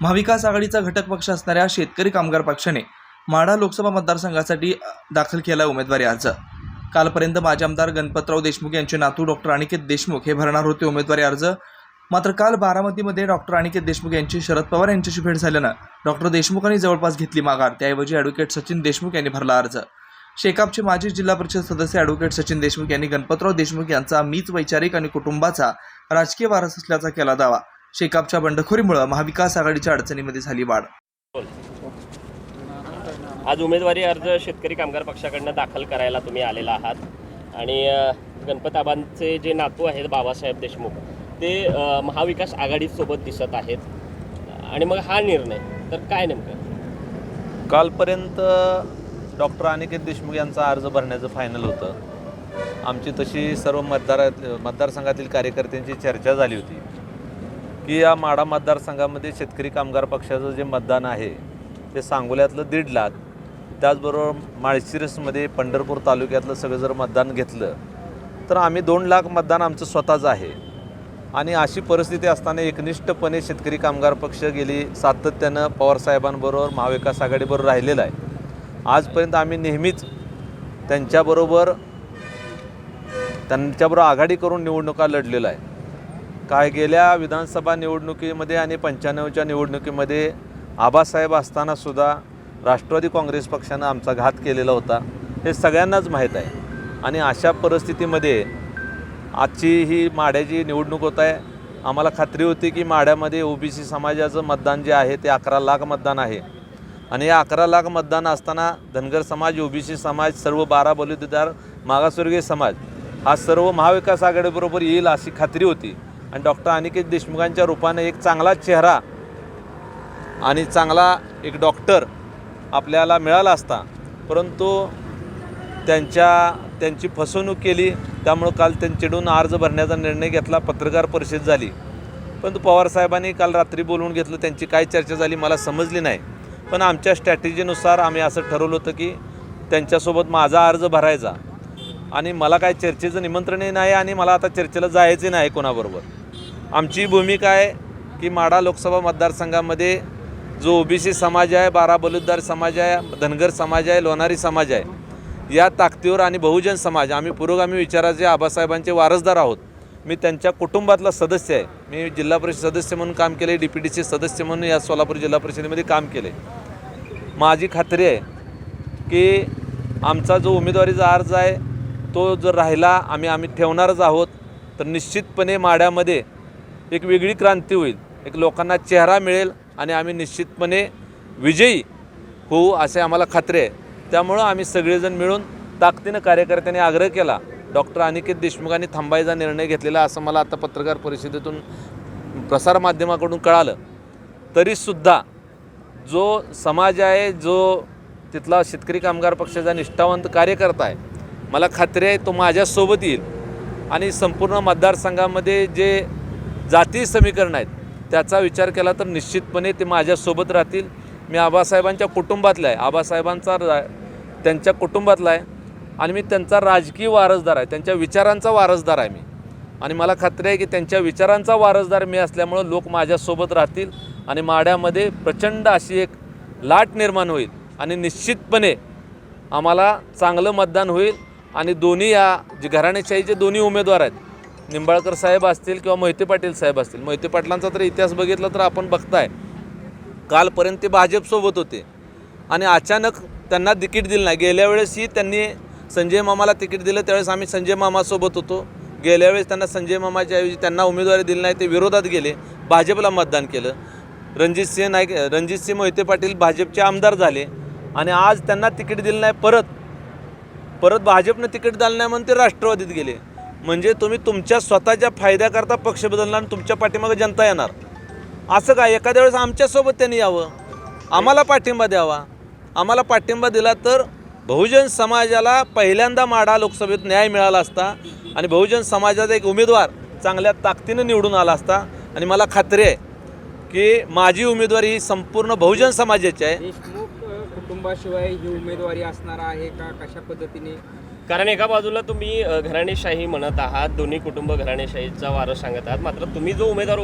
महाविकास आघाडीचा घटक पक्ष असणाऱ्या शेतकरी कामगार पक्षाने माढा लोकसभा मतदारसंघासाठी दाखल केला उमेदवारी अर्ज. कालपर्यंत माजी आमदार गणपतराव देशमुख यांचे नातू डॉक्टर अनिकेत देशमुख हे भरणार होते उमेदवारी अर्ज. मात्र काल बारामतीमध्ये डॉक्टर अनिकेत देशमुख यांची शरद पवार यांच्याशी भेट झाल्यानं डॉक्टर देशमुखांनी जवळपास घेतली माघार. त्याऐवजी ॲडव्होकेट सचिन देशमुख यांनी भरला अर्ज. शेकापचे माजी जिल्हा परिषद सदस्य ॲडव्होकेट सचिन देशमुख यांनी गणपतराव देशमुख यांचा मीच वैचारिक आणि कुटुंबाचा राजकीय वारस असल्याचा केला दावा. शेकापच्या बंडखोरीमुळे महाविकास आघाडीच्या अडचणीमध्ये झाली वाढ. आज उमेदवारी अर्ज शेतकरी कामगार पक्षाकडनं दाखल करायला तुम्ही आलेला आहात. आणि गणपताबांचे जे नातू आहेत बाबासाहेब देशमुख ते महाविकास आघाडीसोबत दिसत आहेत. आणि मग हा निर्णय तर काय नेमकं? कालपर्यंत डॉक्टर अनिकेत देशमुख यांचा अर्ज भरण्याचं फायनल होतं. आमची तशी सर्व मतदार मतदारसंघातील कार्यकर्त्यांची चर्चा झाली होती. की या माडा मतदारसंघामध्ये शेतकरी कामगार पक्षाचं जे मतदान आहे ते सांगोल्यातलं दीड लाख त्याचबरोबर माळशिरसमध्ये पंढरपूर तालुक्यातलं सगळं जर मतदान घेतलं तर आम्ही दोन लाख मतदान आमचं स्वतःचं आहे. आणि अशी परिस्थिती असताना एकनिष्ठपणे शेतकरी कामगार पक्ष गेली सातत्यानं पवारसाहेबांबरोबर महाविकास आघाडीबरोबर राहिलेला आहे. आजपर्यंत आम्ही नेहमीच त्यांच्याबरोबर त्यांच्याबरोबर आघाडी करून निवडणुका लढलेला आहे. काय गेल्या विधानसभा निवडणुकीमध्ये आणि पंच्याण्णवच्या निवडणुकीमध्ये आबासाहेब असतानासुद्धा राष्ट्रवादी काँग्रेस पक्षानं आमचा घात केलेला होता. हे सगळ्यांनाच माहीत आहे. आणि अशा परिस्थितीमध्ये आजची ही माड्याची निवडणूक होत आहे. आम्हाला खात्री होती की माड्यामध्ये ओबीसी समाजाचं मतदान जे आहे ते अकरा लाख मतदान आहे. आणि या अकरा लाख मतदान असताना धनगर समाज ओबीसी समाज सर्व बारा बलुतेदार मागासवर्गीय समाज हा सर्व महाविकास आघाडीबरोबर येईल अशी खात्री होती. आणि डॉक्टर अनिकेत देशमुखांच्या रूपाने एक चांगला चेहरा आणि चांगला एक डॉक्टर आपल्याला मिळाला असता परंतु त्यांच्या त्यांची फसवणूक केली त्यामुळं काल त्यांच्याकडून अर्ज भरण्याचा निर्णय घेतला पत्रकार परिषद झाली. परंतु पवारसाहेबांनी काल रात्री बोलवून घेतलं त्यांची काय चर्चा झाली मला समजली नाही. पण आमच्या स्ट्रॅटेजीनुसार आम्ही असं ठरवलं होतं की त्यांच्यासोबत माझा अर्ज भरायचा. आणि मला काय चर्चेचं निमंत्रणही नाही आणि मला आता चर्चेला जायचे नाही कोणाबरोबर. आमची भूमिका आहे की माडा लोकसभा मतदारसंघामध्ये जो ओबीसी समाज आहे बारा बलुद्दार समाज आहे धनगर समाज आहे लोणारी समाज आहे या ताकदीवर आणि बहुजन समाज आम्ही पुरोगामी विचाराचे आबासाहेबांचे वारसदार आहोत. मी त्यांच्या कुटुंबातला सदस्य आहे. मी जिल्हा परिषद सदस्य म्हणून काम केले डी पी टीचे सदस्य म्हणून या सोलापूर जिल्हा परिषदेमध्ये काम केले. माझी खात्री आहे की आमचा जो उमेदवारीचा अर्ज आहे तो जर राहिला आम्ही आम्ही ठेवणारच आहोत तर निश्चितपणे माड्यामध्ये एक वेगळी क्रांती होईल. एक लोकांना चेहरा मिळेल आणि आम्ही निश्चितपणे विजयी होऊ असे आम्हाला खात्री आहे. त्यामुळं आम्ही सगळेजण मिळून ताकदीनं कार्यकर्त्यांनी आग्रह केला. डॉक्टर अनिकेत देशमुखांनी थांबायचा निर्णय घेतलेला असं मला आता पत्रकार परिषदेतून प्रसारमाध्यमाकडून कळालं. तरीसुद्धा जो समाज आहे जो तिथला शेतकरी कामगार पक्षाचा निष्ठावंत कार्यकर्ता आहे मला खात्री आहे तो माझ्यासोबत येईल. आणि संपूर्ण मतदारसंघामध्ये जे जाती समीकरण आहेत त्याचा विचार केला तर निश्चितपणे ते माझ्यासोबत राहतील. मी आबासाहेबांच्या कुटुंबातला आहे. आबासाहेबांचा रा त्यांच्या कुटुंबातला आहे. आणि मी त्यांचा राजकीय वारसदार आहे. त्यांच्या विचारांचा वारसदार आहे मी. आणि मला खात्री आहे की त्यांच्या विचारांचा वारसदार मी असल्यामुळं लोक माझ्यासोबत राहतील आणि माड्यामध्ये प्रचंड अशी एक लाट निर्माण होईल. आणि निश्चितपणे आम्हाला चांगलं मतदान होईल. आणि दोन्ही या जे घराणेशाहीचे दोन्ही उमेदवार आहेत निंबाळकर साहेब असतील किंवा मोहिते पाटील साहेब असतील मोहिते पाटलांचा तर इतिहास बघितला तर आपण बघताय. कालपर्यंत ते भाजपसोबत होते. आणि अचानक त्यांना तिकीट दिलं नाही. गेल्या वेळेसही त्यांनी संजय मामाला तिकीट दिलं त्यावेळेस आम्ही संजय मामासोबत होतो. गेल्या वेळेस त्यांना संजय मामाच्या ऐवजी त्यांना उमेदवारी दिली नाही ते विरोधात गेले. भाजपला मतदान केलं. रणजित सिंह नाईक रणजितसिंह मोहिते पाटील भाजपचे आमदार झाले. आणि आज त्यांना तिकीट दिलं नाही परत परत भाजपनं तिकीट दिलं नाही म्हणून ते राष्ट्रवादीत गेले. म्हणजे तुम्ही तुमच्या स्वतःच्या फायद्याकरता पक्ष बदलणार आणि तुमच्या पाठीमागे जनता येणार. असं काय? एखाद्या वेळेस आमच्यासोबत त्यांनी यावं. आम्हाला पाठिंबा द्यावा. आम्हाला पाठिंबा दिला तर बहुजन समाजाला पहिल्यांदा माढा लोकसभेत न्याय मिळाला असता आणि बहुजन समाजाचा एक उमेदवार चांगल्या ताकदीनं निवडून आला असता. आणि मला खात्री आहे की माझी उमेदवारी ही संपूर्ण बहुजन समाजाची आहे. कुटुंबाशिवाय ही उमेदवारी असणार आहे का? कशा पद्धतीने? कारण एका बाजूला तुम्ही घराणेशाही म्हणत आहात दोन्ही कुटुंब घराणेशाहीचा वारं सांगत आहात. मात्र तुम्ही जो उमेदवार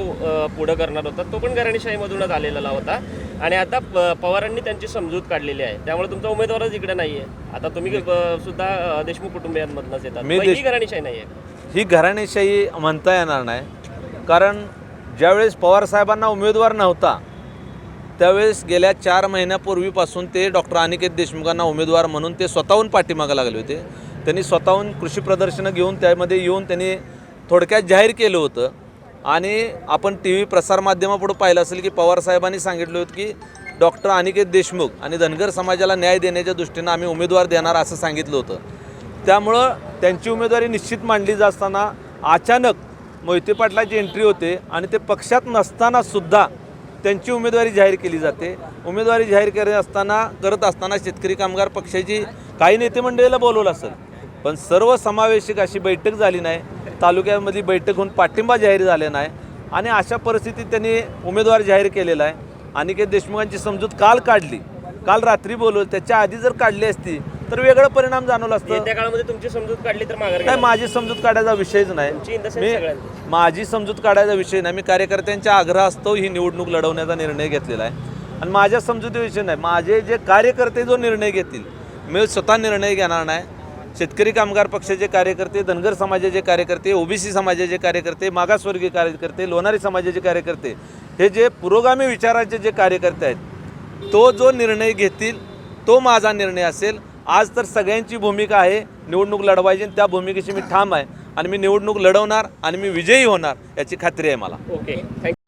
पुढं करणार होता तो पण घराणेशाहीमधूनच आलेला होता. आणि आता प- पवारांनी त्यांची समजूत काढलेली आहे. त्यामुळे तुमचा उमेदवारच इकडे नाहीये. आता तुम्ही सुद्धा देशमुख कुटुंबियांमधनच येतात. देश- घराणेशाही नाहीये. ही घराणेशाही म्हणता येणार नाही. कारण ज्यावेळेस पवारसाहेबांना उमेदवार नव्हता त्यावेळेस गेल्या चार महिन्यापूर्वीपासून ते डॉक्टर अनिकेत देशमुखांना उमेदवार म्हणून ते स्वतःहून पाठीमागं लागले होते. त्यांनी स्वतःहून कृषी प्रदर्शनं घेऊन त्यामध्ये येऊन त्यांनी थोडक्यात जाहीर केलं होतं. आणि आपण टी व्ही प्रसारमाध्यमापुढं पाहिलं असेल की पवारसाहेबांनी सांगितलं होतं की डॉक्टर अनिकेत देशमुख आणि धनगर समाजाला न्याय देण्याच्या दृष्टीनं आम्ही उमेदवार देणार असं सांगितलं होतं. त्यामुळं त्यांची उमेदवारी निश्चित मांडली जात असताना अचानक मोहिते पाटलाची एंट्री होते आणि ते पक्षात नसताना सुद्धा त्यांची उमेदवारी जाहीर केली जाते. उमेदवारी जाहीर करत असताना करत असताना शेतकरी कामगार पक्षाची काही नेते मंडळीला बोलवलं असेल. पण सर्व समावेशक अशी बैठक झाली नाही. तालुक्यामधली बैठक होऊन पाठिंबा जाहीर झाला नाही. आणि अशा परिस्थितीत त्यांनी उमेदवार जाहीर केलेला आहे. अनिकेत देशमुखांची समजूत काल काढली. काल रात्री बोलवलं. त्याच्या आधी जर काढली असती तर वेगळं परिणाम जाणवलं असतं. येत्या काळामध्ये तुमची समजूत काढली तर माघार घ्याल. माझी समजूत काढायचा विषयच नाही. मी. माझी समजूत काढायचा विषय नाही. मी कार्यकर्त्यांच्या आग्रहास्तव ही निवडणूक लढवण्याचा निर्णय घेतलेला आहे. आणि माझ्या समजुतीविषयी नाही. माझे जे कार्यकर्ते जो निर्णय घेतील मी स्वतः निर्णय घेणार नाही. शेतकरी कामगार पक्षाचे कार्यकर्ते धनगर समाजाचे कार्यकर्ते ओबीसी समाजाचे कार्यकर्ते मागासवर्गीय कार्यकर्ते लोणारी समाजाचे कार्यकर्ते हे जे पुरोगामी विचाराचे जे कार्यकर्ते आहेत तो जो निर्णय घेतील तो माझा निर्णय असेल. आज तर सगळ्यांची भूमिका आहे. निवडणूक लढवायची आणि त्या भूमिकेशी मी ठाम आहे. आणि मी निवडणूक लढवणार आणि मी विजयी होणार याची खात्री आहे मला. Okay thank you